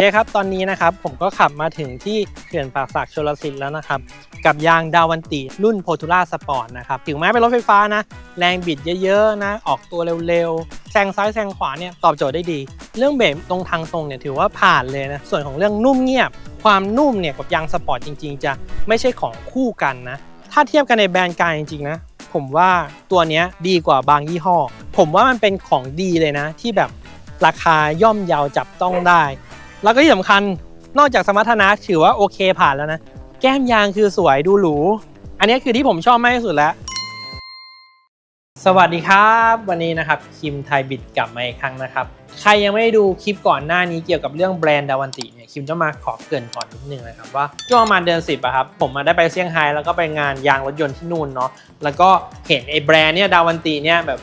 เคครับ ตอนนี้นะครับผมก็ขับมาถึงที่เขื่อนป่าสักชลสิทธิ์แล้วนะครับ กับยางดาวันติรุ่นโพทูล่าสปอร์ตนะครับถึงแม้เป็นรถไฟฟ้านะ แรงบิดเยอะๆนะ ออกตัวเร็วๆแซงซ้ายแซงขวาเนี่ยตอบโจทย์ได้ดี เรื่องเบรกตรงทางตรงเนี่ยถือว่าผ่านเลยนะ ส่วนของเรื่องนุ่มเงียบ ความนุ่มเนี่ยกับยางสปอร์ตจริง ๆ จะไม่ใช่ของคู่กันนะ ถ้าเทียบกันในแบรนด์กางจริงๆนะผมว่าตัวนี้ดีกว่าบางยี่ห้อ ผมว่ามันเป็นของดีเลยนะ ที่แบบราคาย่อมเยาวจับต้องได้ แล้วก็ที่สำคัญนอกจากสมรรถนะถือว่าโอเคผ่านแล้วนะ แก้มยางคือสวยดูหรู อันนี้คือที่ผมชอบมากที่สุดแล้ว สวัสดีครับ วันนี้นะครับคิมไทยบิดกลับมาอีกครั้งนะครับ ใครยังไม่ได้ดูคลิปก่อนหน้านี้เกี่ยวกับเรื่องแบรนด์ดาวันติเนี่ยคิมจะมาขอเกรินก่อนนิดนึงนะครับว่าช่วงประมาณเดือนสิบอะครับผมมาได้ไปเซี่ยงไฮ้แล้วก็ไปงานยางรถยนต์ที่นู่นเนาะแล้วก็เห็นไอ้แบรนด์เนี่ยดาวันติเนี่ยแบบ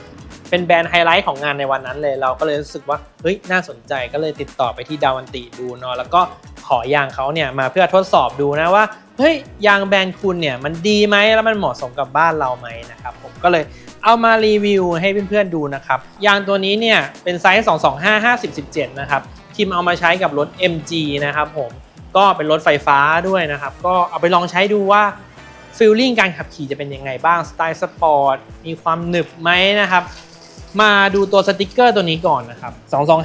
เป็นแบรนด์ไฮไลท์ของงานในวันนั้นเลย เราก็เลยรู้สึกว่าเฮ้ยน่าสนใจก็เลยติดต่อไปที่ดาวันติดูเนาะแล้วก็ขอยางเขาเนี่ยมาเพื่อทดสอบดูนะว่าเฮ้ยยางแบรนด์คุณเนี่ยมันดีไหมแล้วมันเหมาะสมกับบ้านเราไหมนะครับผมก็เลยเอามารีวิวให้เพื่อนๆดูนะครับยางตัวนี้เนี่ยเป็นไซส์ 225 50 17 นะครับทีมเอามาใช้กับรถ MG นะครับผมก็เป็นรถไฟฟ้าด้วยนะครับ ก็เอาไปลองใช้ดูว่าฟีลลิ่งการขับขี่จะเป็นยังไงบ้างสไตล์สปอร์ตมีความหนึบไหมนะครับ มาดูตัวสติกเกอร์ตัวนี้ก่อนนะครับ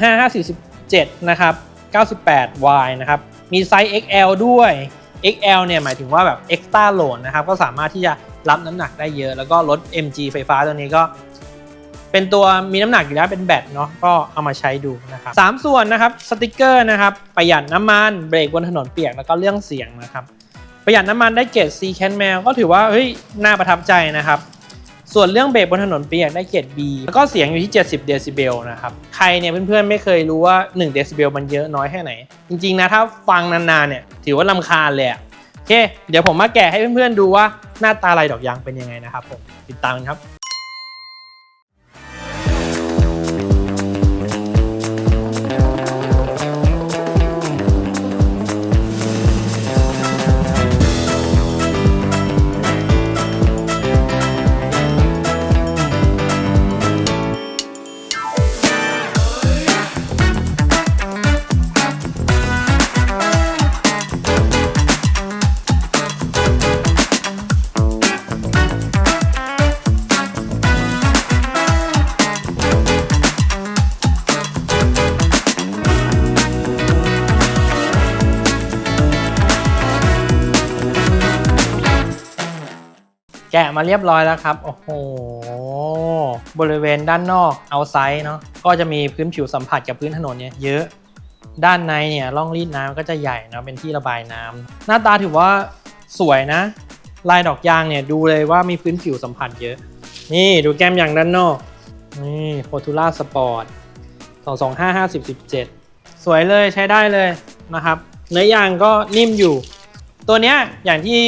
225 50 17นะครับ 98Y นะครับ มีไซส์ XL ด้วย XL เนี่ยหมายถึงว่าแบบ extra load นะครับ ก็สามารถที่จะรับน้ำหนักได้เยอะ แล้วก็รถ MG ไฟฟ้าตัวนี้ก็ เป็นตัวมีน้ำหนักอยู่แล้วเป็นแบตเนาะ ก็เอามาใช้ดูนะครับสามส่วนนะครับ สติกเกอร์นะครับ ประหยัดน้ำมัน เบรกบนถนนเปียก แล้วก็เรื่องเสียงนะครับ ประหยัดน้ำมันได้เกรด C Can m a l ก็ถือว่า เฮ้ย น่าประทับใจนะครับ ส่วนเรื่องเบรกบนถนนเปียกได้เกรด B แล้วก็เสียงอยู่ที่ 70 เดซิเบลนะครับ ใครเนี่ยเพื่อนๆ ไม่เคยรู้ว่า 1 เดซิเบลมันเยอะน้อยแค่ไหน จริงๆนะถ้าฟังนานๆเนี่ยถือว่าลำคาญเลยโอเค เดี๋ยวผมมาแกะให้เพื่อนๆดูว่าหน้าตาลายดอกยางเป็นยังไงนะครับผมติดตามกันครับ มาเรียบร้อยแล้วครับ โอ้โห บริเวณด้านนอกเอาไซส์เนาะ ก็จะมีพื้นผิวสัมผัสกับพื้นถนนเนี่ยเยอะ ด้านในเนี่ยร่องรีดน้ำก็จะใหญ่เนอะเป็นที่ระบายน้ำหน้าตาถือว่าสวยนะ ลายดอกยางเนี่ยดูเลยว่ามีพื้นผิวสัมผัสเยอะ นี่ดูแก้มยางด้านนอก นี่โ o ทูล่าสปอร์ต225 50 17 สวยเลยใช้ได้เลยนะครับ เนื้อยางก็นิ่มอยู่ ตัวเนี้ยอย่างที่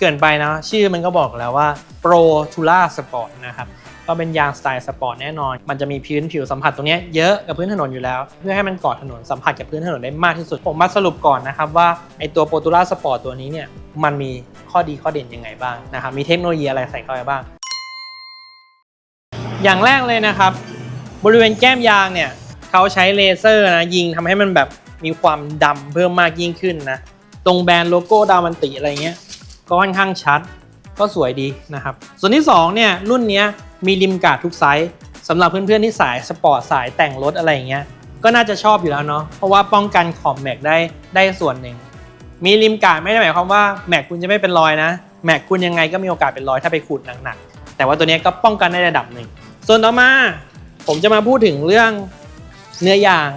เกินไปนะชื่อมันก็บอกแล้วว่า Pro t u l a Sport นะครับก็เป็นยางสไตล์สปอร์ตแน่นอน มันจะมีพื้นผิวสัมผัสตรงนี้เยอะกับพื้นถนนอยู่แล้ว เพื่อให้มันเกาะถนนสัมผัสกับพื้นถนนได้มากที่สุด ผมมาสรุปก่อนนะครับว่าไอตัว Pro t u l a Sport ตัวนี้เนี่ยมันมีข้อดีข้อเด่นยังไงบ้างนะครับ มีเทคโนโลยีอะไรใส่เข้าไปบ้าง อย่างแรกเลยนะครับ บริเวณแก้มยางเนี่ยเขาใช้เลเซอร์นะยิงทำให้มันแบบมีความดำเพิ่มมากยิ่งขึ้นนะ ตรงแบรนด์โลโก้ดาวันติอะไรเงี้ย ก็ค่อนข้างชัด ก็สวยดีนะครับ ส่วนที่2เนี่ยรุ่นนี้มีริมกาดทุกไซส์สำหรับเพื่อนๆที่สายสปอร์ตสายแต่งรถอะไรอย่างเงี้ยก็น่าจะชอบอยู่แล้วเนาะเพราะว่าป้องกันขอบแม็กได้ได้ส่วนหนึ่ง มีริมกาดไม่ได้หมายความว่าแม็กคุณจะไม่เป็นรอยนะแม็กคุณยังไงก็มีโอกาสเป็นรอยถ้าไปขูดหนักๆแต่ว่าตัวนี้ก็ป้องกันได้ระดับหนึ่งส่วนต่อมาผมจะมาพูดถึงเรื่องเนื้อยาง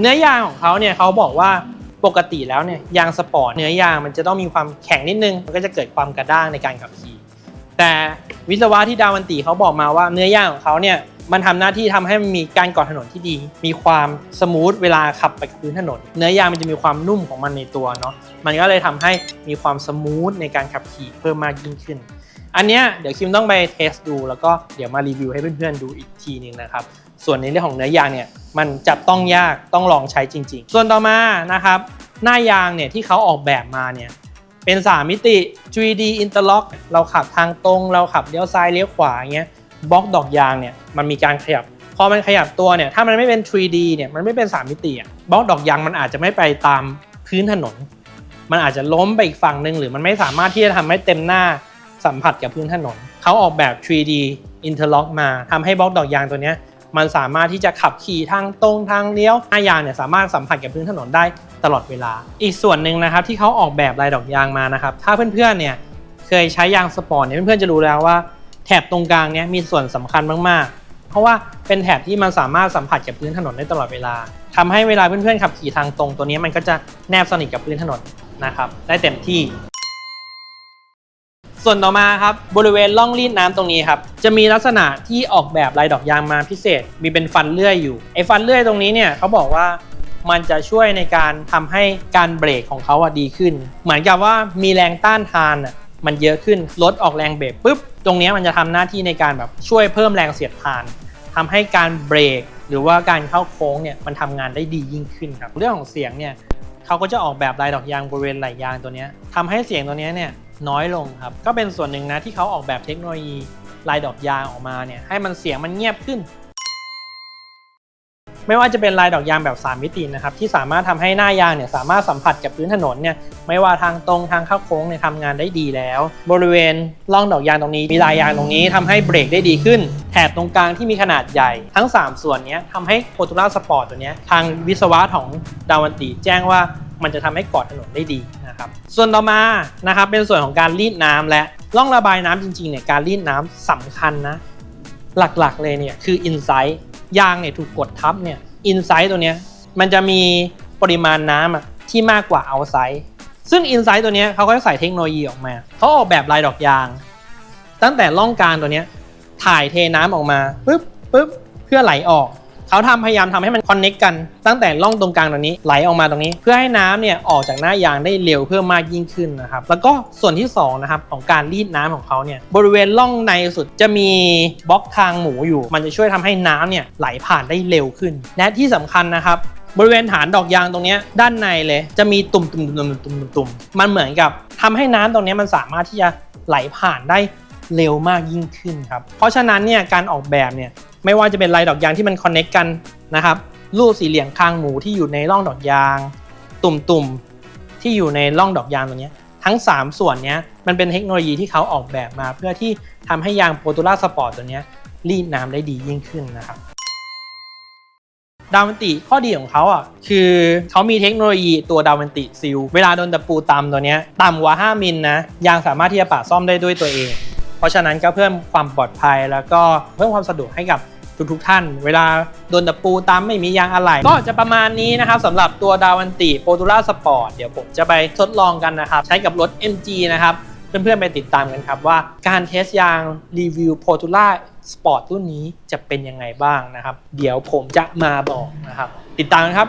เนื้อยางของเขาเนี่ยเขาบอกว่า ปกติแล้วเนี่ยยางสปอร์ตเนื้อยางมันจะต้องมีความแข็งนิดนึง มันก็จะเกิดความกระด้างในการขับขี่แต่วิศวะที่ดาวันตีเขาบอกมาว่าเนื้อยางของเขาเนี่ยมันทำหน้าที่ทำให้มันมีการก่อถนนที่ดี มีความสมูทเวลาขับไปกับพื้นถนน เนื้อยางมันจะมีความนุ่มของมันในตัวเนาะมันก็เลยทำให้มีความสมูทในการขับขี่เพิ่มมากยิ่งขึ้น อันเนี้ยเดี๋ยวคิมต้องไปเทสดูแล้วก็เดี๋ยวมารีวิวให้เพื่อนๆดูอีกทีนึงนะครับ ส่วนในเรื่องของเนื้อยางเนี่ยมันจับต้องยากต้องลองใช้จริง ๆ ส่วนต่อมานะครับหน้ายางเนี่ยที่เขาออกแบบมาเนี่ยเป็น 3 มิติ 3D interlock เราขับทางตรง เราขับเลี้ยวซ้ายเลี้ยวขวาอย่างเงี้ยบล็อกดอกยางเนี่ยมันมีการขยับ พอมันขยับตัวเนี่ยถ้ามันไม่เป็น 3D เนี่ยมันไม่เป็น 3 มิติอะบล็อกดอกยางมันอาจจะไม่ไปตามพื้นถนน มันอาจจะล้มไปอีกฝั่งหนึ่งหรือมันไม่สามารถที่จะทำให้เต็มหน้า สัมผัสกับพื้นถนน เขาออกแบบ 3D interlock มาทำให้บล็อกดอกยางตัวนี้มันสามารถที่จะขับขี่ทางตรงทางเลี้ยวหน้ายางเนี่ยสามารถสัมผัสกับพื้นถนนได้ตลอดเวลา อีกส่วนหนึ่งนะครับที่เขาออกแบบลายดอกยางมานะครับ ถ้าเพื่อนๆเนี่ยเคยใช้ยางสปอร์ตเนี่ยเพื่อนๆจะรู้แล้วว่าแถบตรงกลางเนี่ยมีส่วนสำคัญมากๆ เพราะว่าเป็นแถบที่มันสามารถสัมผัสกับพื้นถนนได้ตลอดเวลาทำให้เวลาเพื่อนๆขับขี่ทางตรงตัวนี้มันก็จะแนบสนิทกับพื้นถนนนะครับได้เต็มที่ ส่วนต่อมาครับบริเวณร่องรีดน้ำตรงนี้ครับจะมีลักษณะที่ออกแบบลายดอกยางมาพิเศษ มีเป็นฟันเลื่อยอยู่ไอ้ฟันเลื่อยตรงนี้เนี่ยเขาบอกว่ามันจะช่วยในการทำให้การเบรกของเขาอะดีขึ้น เหมือนกับว่ามีแรงต้านทานอะมันเยอะขึ้นลดออกแรงเบรกปุ๊บตรงนี้มันจะทำหน้าที่ในการแบบช่วยเพิ่มแรงเสียดทานทำให้การเบรกหรือว่าการเข้าโค้งเนี่ยมันทำงานได้ดียิ่งขึ้นครับเรื่องของเสียงเนี่ยเขาก็จะออกแบบลายดอกยางบริเวณไหล่ยางตัวนี้ยทำให้เสียงตัวนี้เนี่ย น้อยลงครับ ก็เป็นส่วนหนึ่งนะที่เขาออกแบบเทคโนโลยีลายดอกยางออกมาเนี่ยให้มันเสียงมันเงียบขึ้น ไม่ว่าจะเป็นลายดอกยางแบบ 3 มิตินะครับที่สามารถทำให้หน้ายางเนี่ยสามารถสัมผัสกับพื้นถนนเนี่ยไม่ว่าทางตรงทางเข้าโค้งเนี่ยทำงานได้ดีแล้ว บริเวณร่องดอกยางตรงนี้มีลายยางตรงนี้ทำให้เบรกได้ดีขึ้น แถบตรงกลางที่มีขนาดใหญ่ ทั้ง 3 ส่วนเนี้ยทำให้โ o ตูล่าสปอร์ตตัวเนี้ยทางวิศวะของดาวันติแจ้งว่า มันจะทำให้กอดถนนได้ดีนะครับส่วนต่อมานะครับเป็นส่วนของการรีดน้ำและร่องระบายน้ำจริงๆเนี่ยการรีดน้ำสำคัญนะหลักๆเลยเนี่ยคืออินไซต์ยางเนี่ยถูกกดทับเนี่ยอินไซต์ตัวเนี้ยมันจะมีปริมาณน้ำอะที่มากกว่าเอาไซต์ซึ่งอินไซต์ตัวเนี้ยเขาก็ใส่เทคโนโลยีออกมาเขาออกแบบลายดอกยาง ตั้งแต่ร่องกลางตัวเนี้ยถ่ายเทน้ำออกมาปุ๊บปุ๊บเพื่อไหลออก เขาทำพยายามทำให้มันคอนเน็กกันตั้งแต่ร่องตรงกลางตรงนี้ไหลออกมาตรงนี้ เพื่อให้น้ำเนี่ยออกจากหน้ายางได้เร็วเพิ่มมากยิ่งขึ้นนะครับแล้วก็ส่วนที่สองนะครับของการรีดน้ำของเขาเนี่ยบริเวณร่องในสุดจะมีบล็อกคางหมูอยู่ มันจะช่วยทำให้น้ำเนี่ยไหลผ่านได้เร็วขึ้น และที่สำคัญนะครับบริเวณฐานดอกยางตรงนี้ด้านในเลยจะมีตุ่มตุ่มตุ่มตุ่มตุ่มตุ่มมันเหมือนกับทำให้น้ำตรงนี้มันสามารถที่จะไหลผ่านได้เร็วมากยิ่งขึ้นครับ เพราะฉะนั้นเนี่ยการออกแบบเนี่ย ไม่ว่าจะเป็นลายดอกยางที่มันคอนเน็กกันนะครับรูปสี่เหลี่ยมคางหมูที่อยู่ในร่องดอกยาง ตุ่มๆที่อยู่ในร่องดอกยางตรงนี้ทั้ง 3 ส่วนนี้มันเป็นเทคโนโลยีที่เขาออกแบบมา เพื่อที่ทำให้ยางโปรตูล่าสปอร์ตตัวนี้รีดน้ำได้ดียิ่งขึ้นนะครับดาวันติข้อดีของเขาอะคือเขามีเทคโนโลยีตัวดาวันติซิลเวลาโดนตะปูตำตัวนี้ต่ำกว่า 5 มิลนะยางสามารถที่จะปะซ่อมได้ด้วยตัวเอง เพราะฉะนั้นก็เพิ่มความปลอดภัยแล้วก็เพิ่มความสะดวกให้กับ ทุกๆท่าน เวลาโดนตะปูตามไม่มียางอะไหล่ก็จะประมาณนี้นะครับสำหรับตัวดาวันติโปรตูล่าสปอร์ตเดี๋ยวผมจะไปทดลองกันนะครับ ใช้กับรถ MG นะครับเพื่อนๆไปติดตามกันครับว่าการเทสยางรีวิวโปรตูล่าสปอร์ตรุ่นนี้จะเป็นยังไงบ้างนะครับ เดี๋ยวผมจะมาบอกนะครับ ติดตามครับ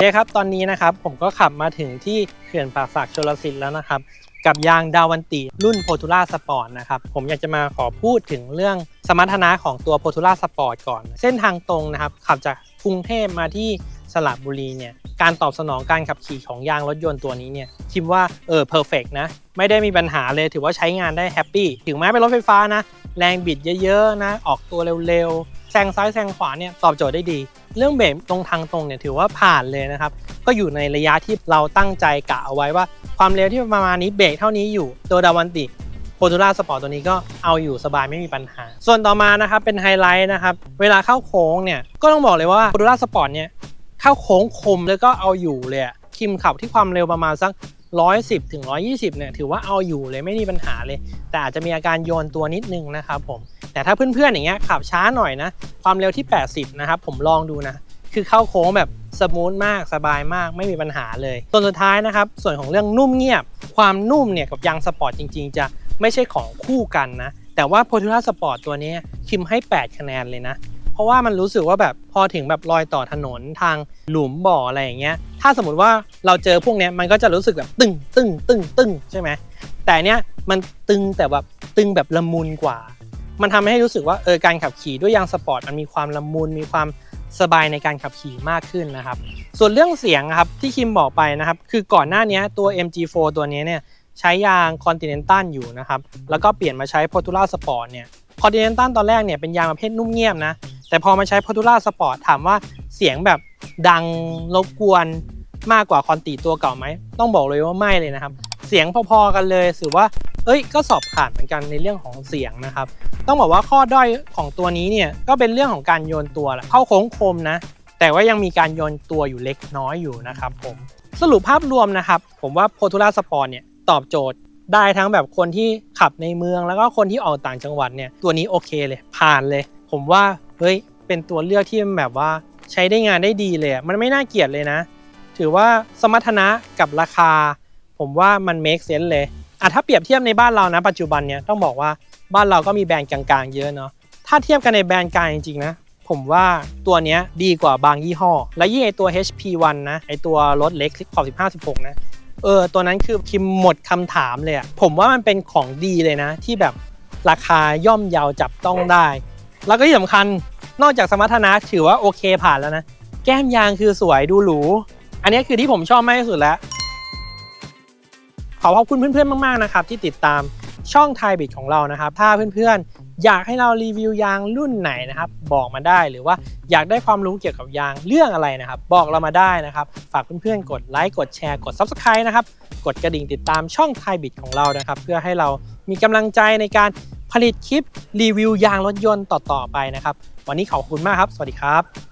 คครับ ตอนนี้นะครับผมก็ขับมาถึงที่เขื่อนป่าสักชลสิทธิ์แล้วนะครับ กับยางดาวันติรุ่น p o t u l a Sport นะครับ ผมอยากจะมาขอพูดถึงเรื่องสมรรถนะของตัว p o t u l a Sport ก่อน เส้นทางตรงนะครับ ขับจากกรุงเทพมาที่สระบุรีเนี่ย การตอบสนองการขับขี่ของยางรถยนต์ตัวนี้เนี่ย คิดว่าเออเพอร์เฟกนะ ไม่ได้มีปัญหาเลยถือว่าใช้งานได้แฮปปี้ถึงแม้เป็นรถไฟฟ้านะ แรงบิดเยอะๆนะ ออกตัวเร็วๆแซงซ้ายแซงขวาเนี่ยตอบโจทย์ได้ดี เรื่องเบรกตรงทางตรงเนี่ยถือว่าผ่านเลยนะครับ ก็อยู่ในระยะที่เราตั้งใจกะเอาไว้ว่า ความเร็วที่ประมาณนี้เบรกเท่านี้อยู่ตัวดาวันติโ o ตูล่าสปอร์ตตัวนี้ก็เอาอยู่สบายไม่มีปัญหา ส่วนต่อมานะครับเป็นไฮไลท์นะครับ เวลาเข้าโค้งเนี่ยก็ต้องบอกเลยว่าโ o ตูล่าสปอร์ตเนี่ยเข้าโค้งคมแล้วก็เอาอยู่เลยคิมขับที่ความเร็วประมาณสัก110ถึง120เนี่ยถือว่าเอาอยู่เลยไม่มีปัญหาเลย แต่อาจจะมีอาการโยนตัวนิดนึงนะครับผม แต่ถ้าเพื่อนๆอย่างเงี้ยขับช้าหน่อยนะ ความเร็วที่ 80 นะครับ ผมลองดูนะ คือเข้าโค้งแบบสมูทมากสบายมากไม่มีปัญหาเลย ส่วนสุดท้ายนะครับ ส่วนของเรื่องนุ่มเงียบ ความนุ่มเนี่ยกับยางสปอร์ตจริง ๆ จะไม่ใช่ของคู่กันนะ แต่ว่า p o t u l a Sport ตัวนี้คิมให้ 8 คะแนนเลยนะ เพราะว่ามันรู้สึกว่าแบบพอถึงแบบรอยต่อถนนทางหลุมบ่ออะไรอย่างเงี้ย ถ้าสมมติว่าเราเจอพวกเนี้ยมันก็จะรู้สึกแบบตึงตึงตึงตึงใช่ไหมแต่เนี้ยมันตึงแต่แบบตึงแบบละมุนกว่า มันทำให้รู้สึกว่าเออการขับขี่ด้วยยางสปอร์ตมันมีความละมุนมีความสบายในการขับขี่มากขึ้นนะครับ ส่วนเรื่องเสียงครับที่คิมบอกไปนะครับ คือก่อนหน้านี้ตัว MG4 ตัวนี้เนี่ยใช้ยาง Continental อยู่นะครับ แล้วก็เปลี่ยนมาใช้ Portula Sport เนี่ย Continental ตอนแรกเนี่ยเป็นยางประเภทนุ่มเงียบนะ แต่พอมาใช้ Portula Sport ถามว่าเสียงแบบดังรบกวนมากกว่าคอนติตัวเก่าไหม ต้องบอกเลยว่าไม่เลยนะครับ เสียงพอๆกันเลยถือว่า เอ้ยก็สอบผ่านเหมือนกันในเรื่องของเสียงนะครับ ต้องบอกว่าข้อด้อยของตัวนี้เนี่ยก็เป็นเรื่องของการโยนตัวแหละเข้าโค้งคมนะ แต่ว่ายังมีการโยนตัวอยู่เล็กน้อยอยู่นะครับผมสรุปภาพรวมนะครับ ผมว่า p o t u l a Sport เนี่ยตอบโจทย์ได้ทั้งแบบคนที่ขับในเมืองแล้วก็คนที่ออกต่างจังหวัดเนี่ยตัวนี้โอเคเลยผ่านเลย ผมว่าเฮ้ยเป็นตัวเลือกที่แบบว่าใช้ได้งานได้ดีเลยมันไม่น่าเกลียดเลยนะ ถือว่าสมรรถนะกับราคา ผมว่ามัน make sense เลยอะถ้าเปรียบเทียบในบ้านเรานะ ปัจจุบันเนี่ยต้องบอกว่าบ้านเราก็มีแบรนด์กลางๆ เยอะเนาะถ้าเทียบกันในแบรนด์กลางจริงๆนะผมว่าตัวเนี้ยดีกว่าบางยี่ห้อ และยิ่งไอตัว HP1 นะไอตัวรถเล็กขอบ15 16 นะเออตัวนั้นคือคิมหมดคำถามเลยอะผมว่ามันเป็นของดีเลยนะ ที่แบบราคาย่อมเยาวจับต้องได้ แล้วก็ที่สำคัญนอกจากสมรรถนะถือว่าโอเคผ่านแล้วนะ แก้มยางคือสวยดูหรู อันนี้คือที่ผมชอบมากที่สุดแล้ว ขอขอบคุณเพื่อนๆมากๆนะครับที่ติดตามช่องไทยบิดของเรานะครับ ถ้าเพื่อนๆ อยากให้เรารีวิวยางรุ่นไหนนะครับ บอกมาได้หรือว่าอยากได้ความรู้เกี่ยวกับยางเรื่องอะไรนะครับ บอกเรามาได้นะครับ ฝากเพื่อนๆ กดไลค์กดแชร์กด Subscribe นะครับ กดกระดิ่งติดตามช่องไทยบิดของเรานะครับ เพื่อให้เรามีกำลังใจในการผลิตคลิปรีวิวยางรถยนต์ต่อๆไปนะครับ วันนี้ขอบคุณมากครับ สวัสดีครับ